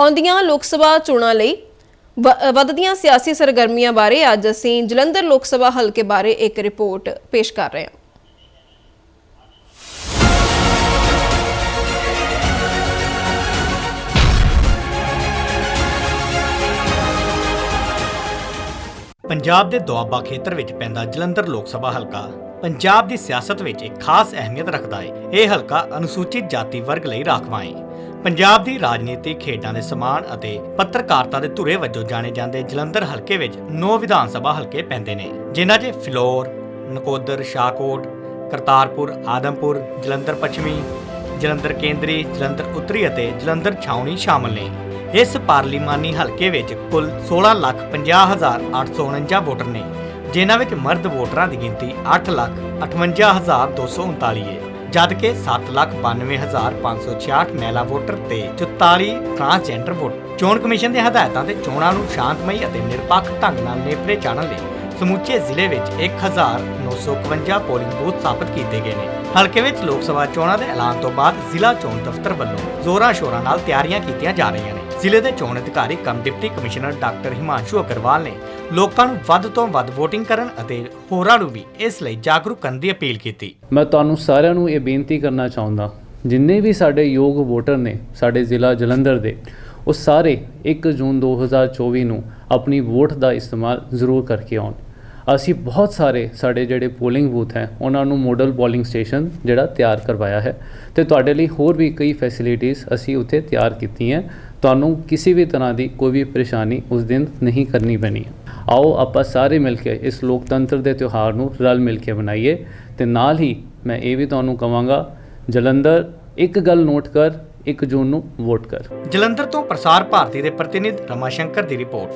ਆਉਂਦੀਆਂ ਲੋਕ ਸਭਾ ਚੋਣਾਂ ਲਈ ਵ- ਵੱਧਦੀਆਂ ਸਿਆਸੀ ਸਰਗਰਮੀਆਂ ਬਾਰੇ ਅੱਜ ਅਸੀਂ ਜਲੰਧਰ ਲੋਕ ਸਭਾ ਹਲਕੇ ਬਾਰੇ ਇੱਕ ਰਿਪੋਰਟ ਪੇਸ਼ ਕਰ ਰਹੇ ਹਾਂ। ਪੰਜਾਬ ਦੇ ਦੁਆਬਾ ਖੇਤਰ ਵਿੱਚ ਪੈਂਦਾ ਜਲੰਧਰ ਲੋਕ ਸਭਾ ਹਲਕਾ। ਪੰਜਾਬ ਦੀ ਸਿਆਸਤ ਵਿੱਚ ਇੱਕ ਖਾਸ ਅਹਿਮੀਅਤ ਰੱਖਦਾ ਹੈ ਇਹ ਹਲਕਾ ਅਨੁਸੂਚਿਤ ਜਾਤੀ ਵਰਗ ਲਈ ਰਾਖਵਾਂ ਹੈ ਪੰਜਾਬ ਦੀ ਰਾਜਨੀਤੀ ਖੇਡਾਂ ਦੇ ਸਮਾਨ ਅਤੇ ਪੱਤਰਕਾਰਤਾ ਦੇ ਧੁਰੇ ਵਜੋਂ ਜਾਣੇ ਜਾਂਦੇ ਜਲੰਧਰ ਹਲਕੇ ਵਿੱਚ 9 ਵਿਧਾਨ ਸਭਾ ਹਲਕੇ ਪੈਂਦੇ ਨੇ ਜਿਨ੍ਹਾਂ 'ਚ ਫਿਲੌਰ ਨਕੋਦਰ ਸ਼ਾਹਕੋਟ ਕਰਤਾਰਪੁਰ ਆਦਮਪੁਰ ਜਲੰਧਰ ਪੱਛਮੀ ਜਲੰਧਰ ਕੇਂਦਰੀ ਜਲੰਧਰ ਉੱਤਰੀ ਅਤੇ ਜਲੰਧਰ ਛਾਉਣੀ ਸ਼ਾਮਲ ਨੇ। ਇਸ ਪਾਰਲੀਮਾਨੀ ਹਲਕੇ ਵਿੱਚ ਕੁੱਲ 16,50,849 ਵੋਟਰ ਨੇ ਜਿਨ੍ਹਾਂ ਵਿੱਚ ਮਰਦ ਵੋਟਰਾਂ ਦੀ ਗਿਣਤੀ 8,58,239 ਹੈ ਜਦਕਿ 7,92,566 ਮਹਿਲਾ ਵੋਟਰ ਤੇ 44 ਟਰਾਂਸਜੈਂਡਰ ਵੋਟਰ ਚੋਣ ਕਮਿਸ਼ਨ ਦੀਆਂ ਹਦਾਇਤਾਂ ਤੇ ਚੋਣਾਂ ਨੂੰ ਸ਼ਾਂਤਮਈ ਅਤੇ ਨਿਰਪੱਖ ਢੰਗ ਨਾਲ ਨੇਪਰੇ ਚਾੜਨ ਲਈ ਸਮੁੱਚੇ ਜ਼ਿਲ੍ਹੇ ਵਿੱਚ 1951 ਪੋਲਿੰਗ ਬੂਥ ਸਥਾਪਿਤ ਕੀਤੇ ਗਏ ਨੇ। ਹਲਕੇ ਵਿੱਚ ਲੋਕ ਸਭਾ ਚੋਣਾਂ ਦੇ ਐਲਾਨ ਤੋਂ ਬਾਅਦ ਜ਼ਿਲ੍ਹਾ ਚੋਣ ਦਫ਼ਤਰ ਵੱਲੋਂ ਜ਼ੋਰਾਂ ਸ਼ੋਰਾਂ ਨਾਲ ਤਿਆਰੀਆਂ ਕੀਤੀਆਂ ਜਾ ਰਹੀਆਂ ਨੇ। ਜ਼ਿਲ੍ਹੇ ਦੇ ਚੋਣ ਅਧਿਕਾਰੀ cum deputy commissioner doctor Himanshu Agarwal ਨੇ ਲੋਕਾਂ ਨੂੰ ਵੱਧ ਤੋਂ ਵੱਧ VOTING ਕਰਨ ਅਤੇ ਹੋਰਾਂ ਨੂੰ ਵੀ ਇਸ ਲਈ ਜਾਗਰੂਕ ਕਰਨ ਦੀ ਅਪੀਲ ਕੀਤੀ। ਮੈਂ ਤੁਹਾਨੂੰ ਸਾਰਿਆਂ ਨੂੰ ਇਹ ਬੇਨਤੀ ਕਰਨਾ ਚਾਹੁੰਦਾ, ਜਿੰਨੇ ਵੀ ਸਾਡੇ ਯੋਗ ਵੋਟਰ ਨੇ ਸਾਡੇ ਜ਼ਿਲ੍ਹਾ ਜਲੰਧਰ ਦੇ, ਉਹ ਸਾਰੇ 1 ਜੂਨ 2024 ਨੂੰ ਆਪਣੀ ਵੋਟ ਦਾ ਇਸਤੇਮਾਲ ਜ਼ਰੂਰ ਕਰਕੇ ਆਉਣ। ਅਸੀਂ ਬਹੁਤ ਸਾਰੇ ਸਾਡੇ ਜਿਹੜੇ ਪੋਲਿੰਗ ਬੂਥ ਹੈ, ਉਹਨਾਂ ਨੂੰ ਮੋਡਲ ਪੋਲਿੰਗ ਸਟੇਸ਼ਨ ਜਿਹੜਾ ਤਿਆਰ ਕਰਵਾਇਆ ਹੈ। ਤੇ ਤੁਹਾਡੇ ਲਈ ਹੋਰ ਵੀ ਕਈ ਫੈਸਿਲਿਟੀਆਂ ਅਸੀਂ ਉੱਥੇ ਤਿਆਰ ਕੀਤੀਆਂ ਤੁਹਾਨੂੰ ਕਿਸੇ ਵੀ ਤਰ੍ਹਾਂ ਦੀ ਕੋਈ ਵੀ ਪਰੇਸ਼ਾਨੀ ਉਸ ਦਿਨ ਨਹੀਂ ਕਰਨੀ ਪੈਣੀ ਆਓ, ਆਪਾਂ ਸਾਰੇ ਮਿਲ ਕੇ ਇਸ ਲੋਕਤੰਤਰ ਦੇ ਤਿਉਹਾਰ ਨੂੰ ਰਲ ਮਿਲ ਕੇ ਮਨਾਈਏ। ਤੇ ਨਾਲ ਹੀ ਮੈਂ ਇਹ ਵੀ ਤੁਹਾਨੂੰ ਕਵਾਂਗਾ, ਜਲੰਧਰ ਇੱਕ ਗੱਲ ਨੋਟ ਕਰ 1 ਜੂਨ ਨੂੰ ਵੋਟ ਕਰ। ਜਲੰਧਰ ਤੋਂ ਪ੍ਰਸਾਰ ਭਾਰਤੀ ਦੇ ਪ੍ਰਤੀਨਿਧ ਰਮਾ ਸ਼ੰਕਰ ਦੀ ਰਿਪੋਰਟ।